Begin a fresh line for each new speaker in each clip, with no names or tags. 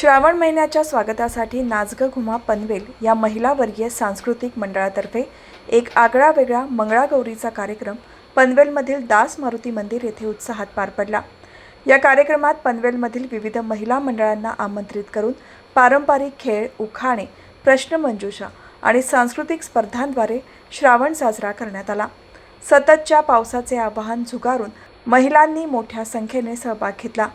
श्रावण महिन्याच्या स्वागतासाठी नाचगं घुमा पनवेल या महिलावर्गीय सांस्कृतिक मंडळातर्फे एक आगळा वेगळा मंगळागौरीचा कार्यक्रम पनवेलमधील दास मारुती मंदिर येथे उत्साहात पार पडला. या कार्यक्रमात पनवेलमधील विविध महिला मंडळांना आमंत्रित करून पारंपरिक खेळ उखाणे प्रश्नमंजुषा आणि सांस्कृतिक स्पर्धांद्वारे श्रावण साजरा करण्यात आला. सततच्या पावसाचे आवाहन झुगारून महिलांनी मोठ्या संख्येने सहभाग घेतला.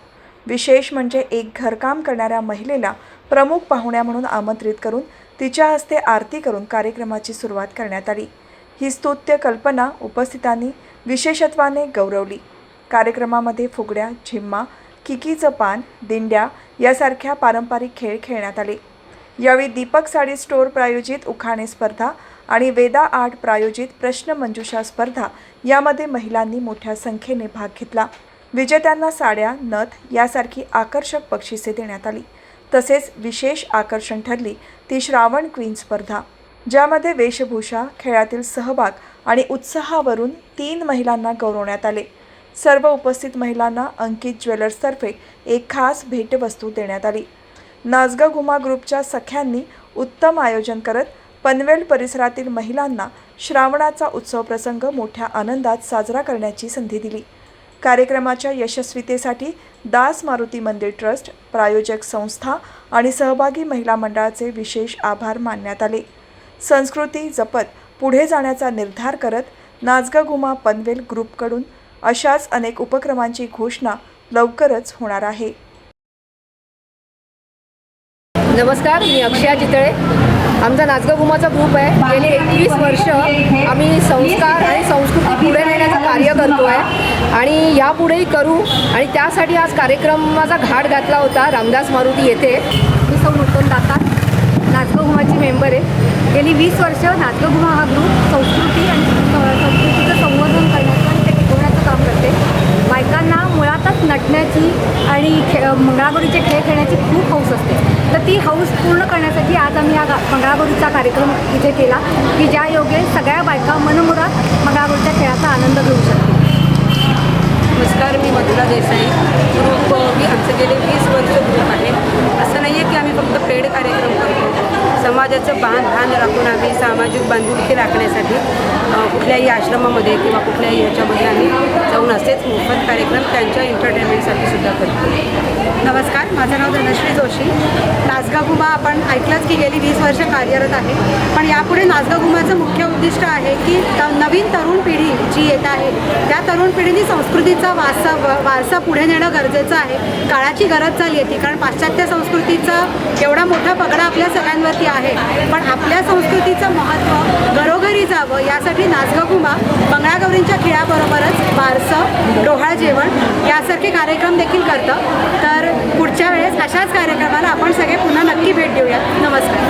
विशेष म्हणजे एक घरकाम करणाऱ्या महिलेला प्रमुख पाहुण्या म्हणून आमंत्रित करून तिच्या हस्ते आरती करून कार्यक्रमाची सुरुवात करण्यात आली. ही स्तुत्य कल्पना उपस्थितांनी विशेषत्वाने गौरवली. कार्यक्रमामध्ये फुगड्या झिम्मा किकीचं पान दिंड्या यासारख्या पारंपरिक खेळ खेळण्यात आले. यावेळी दीपक साडी स्टोअर प्रायोजित उखाणे स्पर्धा आणि वेदा आर्ट प्रायोजित प्रश्नमंजुषा स्पर्धा यामध्ये महिलांनी मोठ्या संख्येने भाग घेतला. विजेत्यांना साड्या नथ यासारखी आकर्षक बक्षिसे देण्यात आली. तसेच विशेष आकर्षण ठरली ती श्रावण क्वीन स्पर्धा ज्यामध्ये वेशभूषा खेळातील सहभाग आणि उत्साहावरून तीन महिलांना गौरवण्यात आले. सर्व उपस्थित महिलांना अंकित ज्वेलर्सतर्फे एक खास भेटवस्तू देण्यात आली. नाचगा घुमा ग्रुपच्या सख्यांनी उत्तम आयोजन करत पनवेल परिसरातील महिलांना श्रावणाचा उत्सव प्रसंग मोठ्या आनंदात साजरा करण्याची संधी दिली. कार्यक्रमाच्या यशस्वीतेसाठी दास मारुती मंदिर ट्रस्ट प्रायोजक संस्था आणि सहभागी महिला मंडळाचे विशेष आभार मानण्यात आले. संस्कृती जपत पुढे जाण्याचा निर्धार करत नाचगगुमा पनवेल ग्रुपकडून अशाच अनेक उपक्रमांची घोषणा लवकरच होणार आहे.
नमस्कार मी अक्षया चितळे आमचा नाचगागुमाचा ग्रुप आहे. गेली एकवीस वर्ष आम्ही संस्कार आणि संस्कृती पुढे कार्य करतो आहे आणि यापुढेही करू. आणि त्यासाठी आज कार्यक्रमाचा घाट घातला होता. रामदास मारुती येथे.
मी सौ नूतन दाता नाचगोगुमाची मेंबर आहे. गेली वीस वर्ष नाचगोगुमा हा ग्रुप संस्कृती आणि संस्कृतीचं संवर्धन करण्याचं आणि ते टिकवण्याचं काम करते. बायकांना मुळातच नटण्याची आणि खे मंगळागौरीचे खेळ खेळण्याची खूप हौस असते. तर ती हौस पूर्ण करण्यासाठी आज आम्ही हा मंगळागौरीचा कार्यक्रम इथे केला की ज्या योगे सगळ्या बायका मनमुरात मंगळागौरीच्या खेळाचा आनंद घेऊ.
नमस्कार मी मधुरा देसाई ग्रुप मी आमचं गेले वीस वर्ष ग्रुप आहे. असं नाही आहे की आम्ही फक्त पेड कार्यक्रम करतो. समाजाचं भान भान राखून आम्ही सामाजिक बांधिलकी राखण्यासाठी कुठल्याही आश्रमामध्ये किंवा कुठल्याही ह्याच्यामध्ये आम्ही जाऊन असेच मोफत कार्यक्रम त्यांच्या एंटरटेनमेंटसाठी सुद्धा करतो.
नमस्कार माझं नाव धनश्री जोशी. नाचगा गुमा आपण ऐकलंच की गेली वीस वर्ष कार्यरत आहे. पण यापुढे नाचगागुमाचं मुख्य उद्दिष्ट आहे की नवीन तरुण पिढी जी येत आहे त्या तरुण पिढीने संस्कृतीचा वारसा व- वारसा पुढे नेणं गरजेचं आहे. काळाची गरज झाली आहे ती कारण पाश्चात्य संस्कृतीचा एवढा मोठा पगडा आपल्या सगळ्यांवरती आहे. पण आपल्या संस्कृतीचं महत्त्व घरोघरी जावं यासाठी नाचगा मंगळागौरींच्या खेळाबरोबरच बारसं डोहाळ जेवण यासारखे कार्यक्रम देखील करतं. तर पुढच्या वेळेस अशाच कार्यक्रमाला आपण सगळे पुन्हा नक्की भेट देऊया नमस्कार.